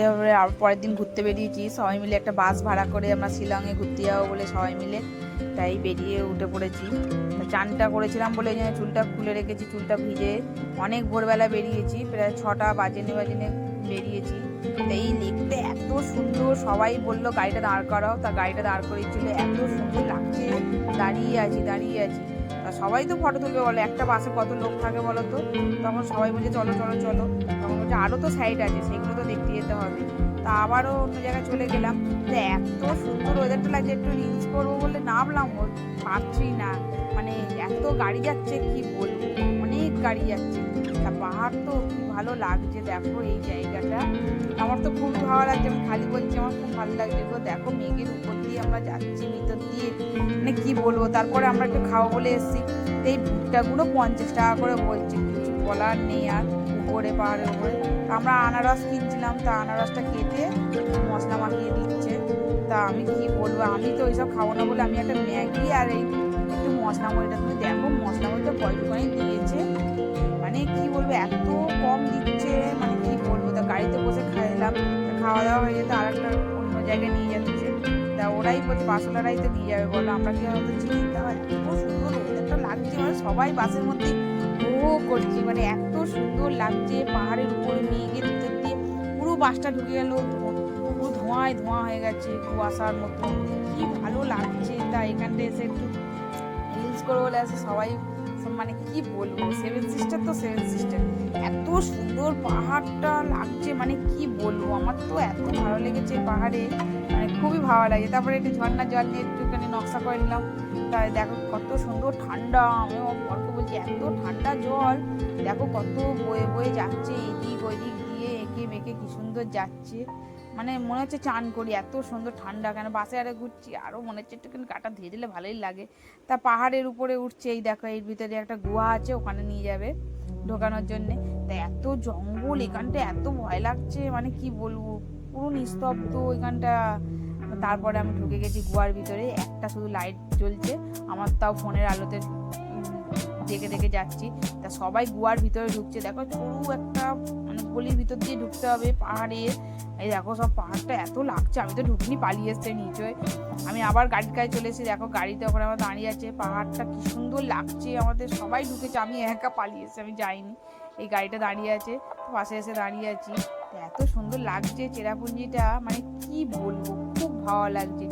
তারপরে আর পরের দিন ঘুরতে বেরিয়েছি। সবাই মিলে একটা বাস ভাড়া করে আমরা শিলংয়ে ঘুরতে যাব বলে সবাই মিলে তাই বেরিয়ে উঠে পড়েছি। চানটা করেছিলাম বলে জন্য চুলটা খুলে রেখেছি, চুলটা ভিজে অনেক ভোরবেলা বেরিয়েছি, প্রায় ছটা বাজেনে বাজেনে বেরিয়েছি। এই লেকটা এত সুন্দর, সবাই বলল গাড়িটা দাঁড় করাও, তা গাড়িটা দাঁড় করিয়েছিল, এত সুন্দর লাগছে। দাঁড়িয়ে আছি দাঁড়িয়ে আছি। সবাই তো ফটো তুলবে বলো, একটা বাসে কত লোক থাকে বলো তো? তখন সবাই বলছে, চলো চলো চলো। তখন বলছে আরও তো সাইড আছে, সেগুলো তো দেখতে যেতে হবে। তা আবারও অন্য জায়গায় চলে গেলাম। তো এত সুন্দর ওয়েদারটা লাগছে, একটু রিলস করব বলে নামলাম পারছি না। মানে এত গাড়ি যাচ্ছে, কি বলব? গাড়ি যাচ্ছে। তা পাহাড় তো কি ভালো লাগছে? দেখো এই জায়গাটা। আমার তো খুব ভালো লাগছে। আমি খালি বলছি, আমার খুব ভালো লাগছে। গো, দেখো মেঘের উপর দিয়ে আমরা যাচ্ছি, ভিতর দিয়ে। মানে কি বলব? তারপরে আমরা একটু খাওয়া বলে এসেছি। এই ভুট্টাগুলো পঞ্চাশ টাকা করে বলছে। কিছু বলার নেই আর, উপরে পাহাড়ের উপরে। আমরা আনারস কিনছিলাম, তা আনারসটা কেটে মশলা মাখিয়ে দিচ্ছে। তা আমি কি বলব? আমি তো ওইসব খাব না বলে আমি একটা ম্যাগি আর এই একটু মশলা মুড়িটা তুমি দেখো, মশলা মানে কি বলব এত কম দিচ্ছে মানে কি বলব, তা গাড়িতে বসে খাইলাম খাওয়া দাওয়া হয়ে যেতে আর একটা অন্য জায়গায় নিয়ে যাচ্ছে তা ওরাই বলছে বাসওয়ালারাই তো দিয়ে যাবে, বলো, আমরা কি হয়তো চিনি তা এত সুন্দর ওয়েদারটা লাগছে মানে সবাই বাসের মধ্যে ও করছি মানে এত সুন্দর লাগছে, পাহাড়ের উপরে মেঘের ভিতর দিয়ে পুরো বাসটা ঢুকে গেল, পুরো ধোঁয়ায় ধোঁয়া হয়ে গেছে, কুয়াশার মতো, কি ভালো লাগছে। তা এখানটা এসে একটু রিলস করে বলে আছে সবাই সব মানে কি বলব? সেভেন সিস্টার তো সেভেন সিস্টার এত সুন্দর পাহাড়টা লাগছে মানে কি বলব? আমার তো এত ভালো লেগেছে পাহাড়ে। মানে খুবই ভালো লাগে। তারপরে একটু ঝর্ণা জল দিয়ে একটুখানি নকশা করে নিলাম। তাই দেখো কত সুন্দর ঠান্ডা। আমি আমার বরকে বলছি, এত ঠান্ডা জল। দেখো কত বয়ে বয়ে যাচ্ছে এদিক ওইদিক দিয়ে, এঁকে মেঁকে কি সুন্দর যাচ্ছে। মানে মনে হচ্ছে চান করি, এত সুন্দর ঠান্ডা, কেন বাসে আরে ঘুরছি? আরও মনে হচ্ছে একটুখানি কাটা ধুয়ে দিলে ভালোই লাগে। তা পাহাড়ের উপরে উঠছে, এই দেখো, এর ভিতরে একটা গুহা আছে, ওখানে নিয়ে যাবে ঢোকানোর জন্যে। তা এত জঙ্গল, এখানটা এত ভয় লাগছে মানে কি বলব? পুরো নিস্তব্ধ এখানটা। তারপরে আমি ঢুকে গেছি গুহার ভিতরে, একটা শুধু লাইট জ্বলছে, আমার তাও ফোনের আলোতে দেখে দেখে যাচ্ছি। তা সবাই গুহার ভিতরে ঢুকছে। দেখো সরু একটা মানে গলির ভিতর দিয়ে ঢুকতে হবে পাহাড়ের এই দেখো সব পাহাড়টা এত লাগছে, আমি তো ঢুকিনি, পালিয়ে এসছে নিচে। আমি আবার গাড়ির কাছে চলে এসেছি। দেখো গাড়িতে ওখানে আমার দাঁড়িয়ে আছে। পাহাড়টা কি সুন্দর লাগছে আমাদের। সবাই ঢুকেছে, আমি একা পালিয়ে এসেছি, আমি যাইনি। এই গাড়িটা দাঁড়িয়ে আছে, পাশে এসে দাঁড়িয়ে আছি। এত সুন্দর লাগছে চেরাপুঞ্জিটা। মানে কি বলব, খুব ভালো লাগছে।